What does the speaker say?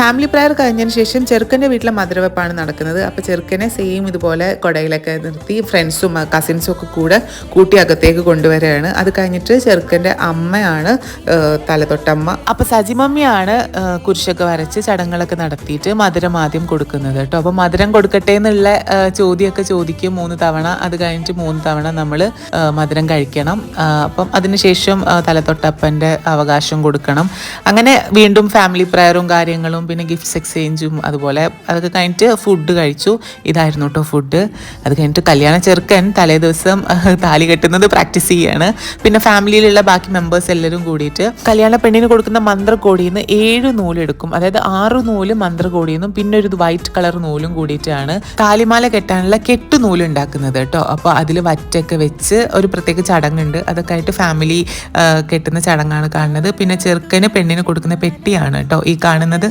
Family prayer കഴിഞ്ഞതിന് ശേഷം ചെറുക്കന്റെ വീട്ടിലെ മധുരവെപ്പാണ് നടക്കുന്നത്. അപ്പോൾ ചെറുക്കനെ സെയിം ഇതുപോലെ കൊടയിലൊക്കെ നിർത്തി ഫ്രണ്ട്സും കസിൻസും ഒക്കെ കൂടെ കൂട്ടി അകത്തേക്ക് കൊണ്ടുവരികയാണ്. അത് കഴിഞ്ഞിട്ട് ചെറുക്കന്റെ അമ്മയാണ് തലതൊട്ടമ്മ. അപ്പോൾ സജിമമ്മിയാണ് കുരിശൊക്കെ വരച്ച് ചടങ്ങുകളൊക്കെ നടത്തിയിട്ട് മധുരം ആദ്യം കൊടുക്കുന്നത് കേട്ടോ. അപ്പോൾ മധുരം കൊടുക്കട്ടെ എന്നുള്ള ചോദ്യമൊക്കെ ചോദിക്കും മൂന്ന് തവണ. അത് കഴിഞ്ഞിട്ട് മൂന്ന് തവണ നമ്മൾ മധുരം കഴിക്കണം. അപ്പം അതിനുശേഷം തലതൊട്ടപ്പന്റെ അവകാശം കൊടുക്കണം. അങ്ങനെ വീണ്ടും ഫാമിലി പ്രയറും കാര്യങ്ങളും പിന്നെ ഗിഫ്റ്റ്സ് എക്സ്ചേഞ്ചും അതുപോലെ അതൊക്കെ കഴിഞ്ഞിട്ട് ഫുഡ് കഴിച്ചു. ഇതായിരുന്നു കേട്ടോ ഫുഡ് അത് കഴിഞ്ഞിട്ട് കല്യാണ ചെറുക്കൻ തലേ ദിവസം താലി കെട്ടുന്നത് പ്രാക്ടീസ് ചെയ്യാണ്. പിന്നെ ഫാമിലിയിലുള്ള ബാക്കി മെമ്പേഴ്സ് എല്ലാവരും കൂടിയിട്ട് കല്യാണ പെണ്ണിന് കൊടുക്കുന്ന മന്ത്രക്കോടിയിൽ നിന്ന് ഏഴ് നൂലെടുക്കും അതായത് ആറ് നൂൽ മന്ത്രകോടിയിൽ നിന്നും പിന്നെ ഒരു വൈറ്റ് കളർ നൂലും കൂടിയിട്ടാണ് താലിമാല കെട്ടാനുള്ള കെട്ട് നൂൽ ഉണ്ടാക്കുന്നത് കേട്ടോ അപ്പോൾ അതിൽ വറ്റൊക്കെ വെച്ച് ഒരു പ്രത്യേക ചടങ്ങുണ്ട്. അതൊക്കെ ആയിട്ട് ഫാമിലി കെട്ടുന്ന ചടങ്ങാണ് കാണുന്നത്. പിന്നെ ചെറുക്കന് പെണ്ണിന് കൊടുക്കുന്ന പെട്ടിയാണ് കേട്ടോ ഈ കാണുന്നത്.